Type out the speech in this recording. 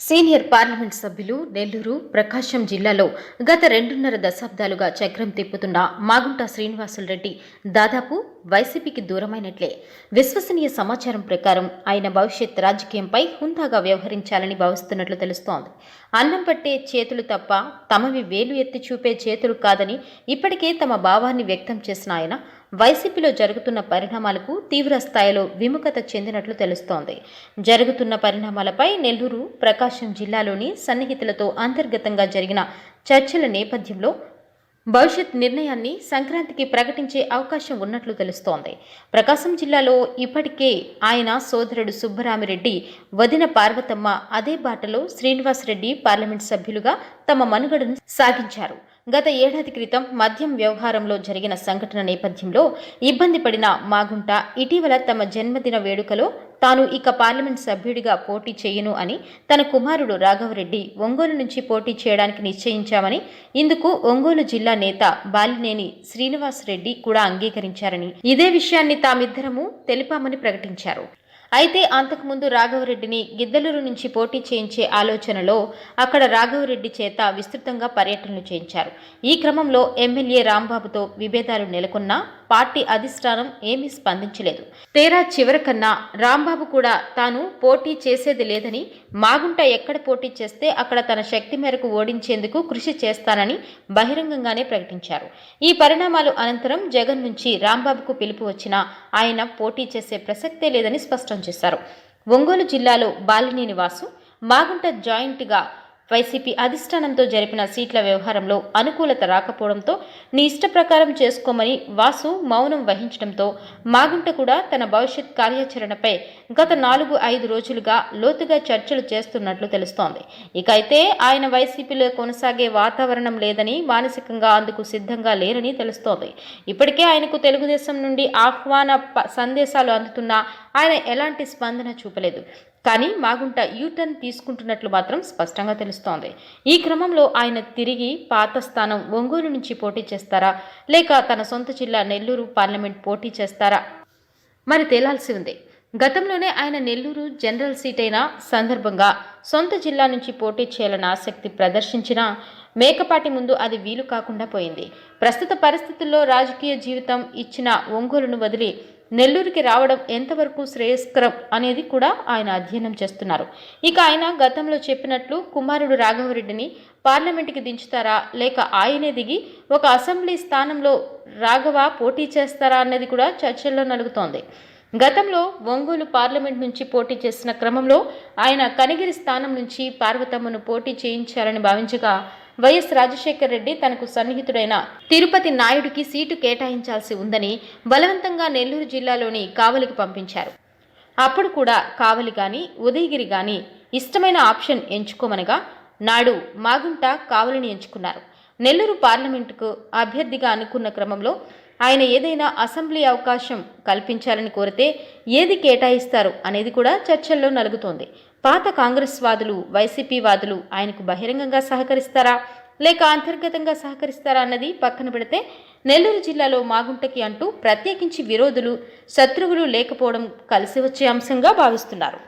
Senior parliament సభ్యులు నెల్లూరు ప్రకాశం జిల్లాలో గత రెండున్నర దశాబ్దాలుగా చక్రం తిప్పుతున్న మాగుంట శ్రీనివాసులు రెడ్డి దాదాపు వైసీపీకి దూరమైనట్లే. విశ్వసనీయ సమాచారం ప్రకారం ఆయన భవిష్యత్ రాజకీయంపై హుందాగా వ్యవహరించాలని భావిస్తున్నట్లు తెలుస్తోంది. అన్నం పట్టే చేతులు తప్ప తమవి వేలు ఎత్తి చూపే చేతులు కాదని ఇప్పటికే తమ భావాన్ని వ్యక్తం చేసిన ఆయన వైసీపీలో జరుగుతున్న పరిణామాలకు తీవ్ర స్థాయిలో విముఖత చెందినట్లు తెలుస్తోంది. జరుగుతున్న పరిణామాలపై నెల్లూరు ప్రకాశం జిల్లాలోని సన్నిహితులతో అంతర్గతంగా జరిగిన చర్చల నేపథ్యంలో భవిష్యత్ నిర్ణయాన్ని సంక్రాంతికి ప్రకటించే అవకాశం ఉన్నట్లు తెలుస్తోంది. ప్రకాశం జిల్లాలో ఇప్పటికే ఆయన సోదరుడు సుబ్బరామిరెడ్డి వదిన పార్వతమ్మ అదే బాటలో శ్రీనివాసరెడ్డి పార్లమెంట్ సభ్యులుగా తమ మనుగడను సాగించారు. గత ఏడాది క్రితం మద్యం వ్యవహారంలో జరిగిన సంఘటన నేపథ్యంలో ఇబ్బంది పడిన మాగుంట ఇటీవల తమ జన్మదిన వేడుకలో తాను ఇక పార్లమెంట్ సభ్యుడిగా పోటీ చేయను అని తన కుమారుడు రాఘవరెడ్డి ఒంగోలు నుంచి పోటీ చేయడానికి నిశ్చయించామని ఇందుకు ఒంగోలు జిల్లా నేత బాలినేని శ్రీనివాస్ రెడ్డి కూడా అంగీకరించారని. ఇదే విషయాన్ని తామిద్దరము తెలిపామని ప్రకటించారు. అయితే అంతకుముందు రాఘవరెడ్డిని గిద్దలూరు నుంచి పోటీ చేయించే ఆలోచనలో అక్కడ రాఘవరెడ్డి చేత విస్తృతంగా పర్యటనలు చేయించారు. ఈ క్రమంలో ఎమ్మెల్యే రాంబాబుతో విభేదాలు నెలకొన్నా పార్టీ అధిష్టానం ఏమీ స్పందించలేదు. తేరా చివరికన్నా రాంబాబు కూడా తాను పోటీ చేసేది లేదని మాగుంట ఎక్కడ పోటీ చేస్తే అక్కడ తన శక్తి మేరకు ఓడించేందుకు కృషి చేస్తానని బహిరంగంగానే ప్రకటించారు. ఈ పరిణామాలు అనంతరం జగన్ నుంచి రాంబాబుకు పిలుపు వచ్చినా ఆయన పోటీ చేసే ప్రసక్తే లేదని స్పష్టం చేశారు. ఒంగోలు జిల్లాలో బాలినేని వాసు మాగుంట జాయింట్గా వైసీపీ అధిష్టానంతో జరిపిన సీట్ల వ్యవహారంలో అనుకూలత రాకపోవడంతో నీ ఇష్ట ప్రకారం చేసుకోమని వాసు మౌనం వహించడంతో మాగుంట కూడా తన భవిష్యత్ కార్యాచరణపై గత నాలుగు ఐదు రోజులుగా లోతుగా చర్చలు చేస్తున్నట్లు తెలుస్తోంది. ఇక అయితే ఆయన వైసీపీలో కొనసాగే వాతావరణం లేదని మానసికంగా అందుకు సిద్ధంగా లేరని తెలుస్తోంది. ఇప్పటికే ఆయనకు తెలుగుదేశం నుండి ఆహ్వాన సందేశాలు అందుతున్నా ఆయన ఎలాంటి స్పందన చూపలేదు. కానీ మాగుంట యూటర్న్ తీసుకుంటున్నట్లు మాత్రం స్పష్టంగా తెలుస్తోంది. ఈ క్రమంలో ఆయన తిరిగి పాత స్థానం ఒంగోలు నుంచి పోటీ చేస్తారా? లేక తన సొంత జిల్లా నెల్లూరు పార్లమెంట్ పోటీ చేస్తారా? మరి తేలాల్సి ఉంది. గతంలోనే ఆయన నెల్లూరు జనరల్ సీట్ అయిన సందర్భంగా సొంత జిల్లా నుంచి పోటీ చేయాలని ఆసక్తి ప్రదర్శించినా మేకపాటి ముందు అది వీలు కాకుండా పోయింది. ప్రస్తుత పరిస్థితుల్లో రాజకీయ జీవితం ఇచ్చిన ఒంగోలును వదిలి నెల్లూరుకి రావడం ఎంతవరకు శ్రేయస్కరం అనేది కూడా ఆయన అధ్యయనం చేస్తున్నారు. ఇక ఆయన గతంలో చెప్పినట్లు కుమారుడు రాఘవరెడ్డిని పార్లమెంటుకి దించుతారా? లేక ఆయనే దిగి ఒక అసెంబ్లీ స్థానంలో రాఘవ పోటీ చేస్తారా అన్నది కూడా చర్చల్లో నలుగుతోంది. గతంలో ఒంగోలు పార్లమెంట్ నుంచి పోటీ చేసిన క్రమంలో ఆయన కనిగిరి స్థానం నుంచి పార్వతమ్మను పోటీ చేయించారని భావించగా వైఎస్ రాజశేఖర్ రెడ్డి తనకు సన్నిహితుడైన తిరుపతి నాయుడికి సీటు కేటాయించాల్సి ఉందని బలవంతంగా నెల్లూరు జిల్లాలోని కావలికి పంపించారు. అప్పుడు కూడా కావలి గాని ఉదయగిరి గాని ఇష్టమైన ఆప్షన్ ఎంచుకోమనగా నాడు మాగుంట కావలిని ఎంచుకున్నారు. నెల్లూరు పార్లమెంటుకు అభ్యర్థిగా అనుకున్న క్రమంలో ఆయన ఏదైనా అసెంబ్లీ అవకాశం కల్పించాలని కోరితే ఏది కేటాయిస్తారు అనేది కూడా చర్చల్లో నలుగుతోంది. పాత కాంగ్రెస్ వాదులు వైసీపీ వాదులు ఆయనకు బహిరంగంగా సహకరిస్తారా? లేక అంతర్గతంగా సహకరిస్తారా అన్నది పక్కన పెడితే నెల్లూరు జిల్లాలో మాగుంటకి అంటూ ప్రత్యేకించి విరోధులు శత్రువులు లేకపోవడం కలిసి వచ్చే అంశంగా భావిస్తున్నారు.